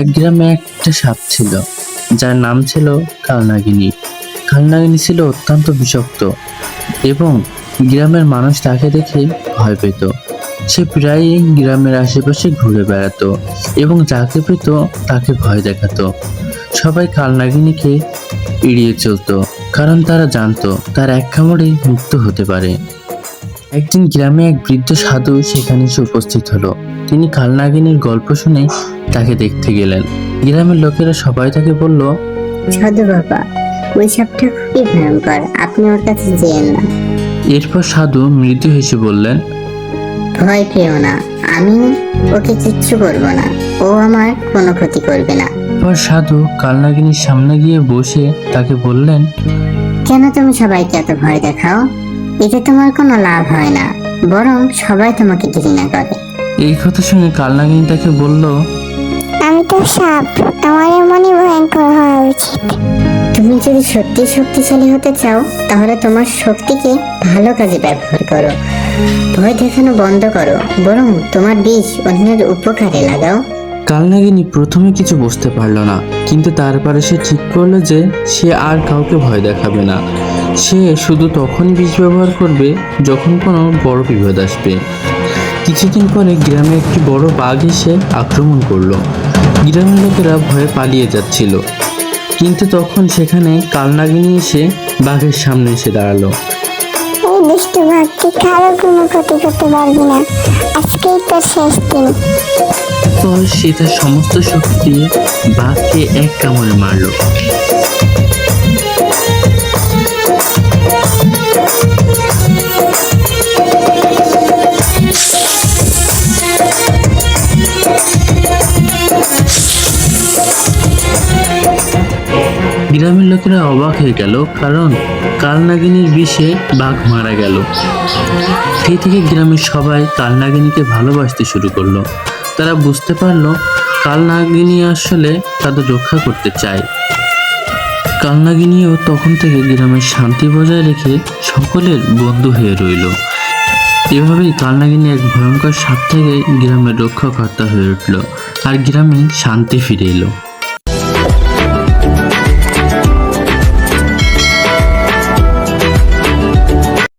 এক গ্রামে একটা সাপ ছিল, যার নাম ছিল কালনাগিনী। কালনাগিনী ছিল অত্যন্ত বিষাক্ত এবং গ্রামের মানুষ তাকে দেখে ভয় পেত। সে প্রায়ই গ্রামের আশেপাশে ঘুরে বেড়াতো এবং যাকে পেত তাকে ভয় দেখাতো। সবাই কালনাগিনীকে এড়িয়ে চলতো, কারণ তারা জানতো তার এক কামড়েই মুক্ত হতে পারে। একদিন গ্রামে এক বৃদ্ধ সাধু সেখানে এসে উপস্থিত হলো। তিনি কালনাগিনীর গল্প শুনে তাকে দেখতে গেলেন। গ্রামের লোকেরা সবাই তাকে বলল সাধু বাবা ওই সাপটা খুবই ভয়ঙ্কর। আপনি ওর কাছে যেয়েন না। এরপর সাধু মৃদু হেসে বললেন ভয় পেও না আমি ওকে কিচ্ছু করব না। ও আমার কোনো ক্ষতি করবে না। এরপর সাধু কালনাগিনীর সামনে গিয়ে বসে তাকে বললেন কেন তুমি সবাইকে এত ভয় দেখাও? এতে তোমার কোনো লাভ হয় না বরং সবাই তোমাকে ঘৃণা করে। এই কথা শুনে কালনাগিনী তাকে বলল আমি তো সাপ আমার এমনই ভয়ঙ্কর হওয়া উচিত। তুমি যদি সত্যি শক্তিশালী হতে চাও তাহলে তোমার শক্তিকে ভালো কাজে ব্যবহার করো। ভয় দেখানো বন্ধ করো বরং তোমার বিষ অন্যের উপকারে লাগাও। কালনাগিনী প্রথমে কিছু বুঝতে পারল না কিন্তু তারপরে সে ঠিক করল যে সে আর কাউকে ভয় দেখাবে না। সে শুধু তখন বিষ ব্যবহার করবে যখন কোনো বড় বিপদ আসবে। কিছুদিন পরে গ্রামে একটি বড় বাঘ এসে আক্রমণ করল। গ্রামের লোকেরা ভয়ে পালিয়ে যাচ্ছিল। কিন্তু তখন সেখানে কালনাগিনী এসে বাঘের সামনে এসে দাঁড়াল। এই দুষ্টু ভাগটি কারও কোনো ক্ষতি করতে পারবি না? আজকেই তোর শেষ দিন। পর সে তার সমস্ত শক্তি দিয়ে বাঘকে এক কামড়ে মারলো। গ্রামের লোকেরা অবাক হয়ে গেল, কারণ কালনাগিনীর বিষে বাঘ মারা গেল। সেই থেকে গ্রামের সবাই কালনাগিনীকে ভালোবাসতে শুরু করল। তারা বুঝতে পারল কালনাগিনী আসলে তাদের রক্ষা করতে চায়। কালনাগিনীও তখন থেকে গ্রামের শান্তি বজায় রেখে সকলের বন্ধু হয়ে রইল। এভাবেই কালনাগিনী এক ভয়ঙ্কর সাপ থেকে গ্রামের রক্ষাকর্তা হয়ে উঠল, আর গ্রামে শান্তি ফিরে এলো।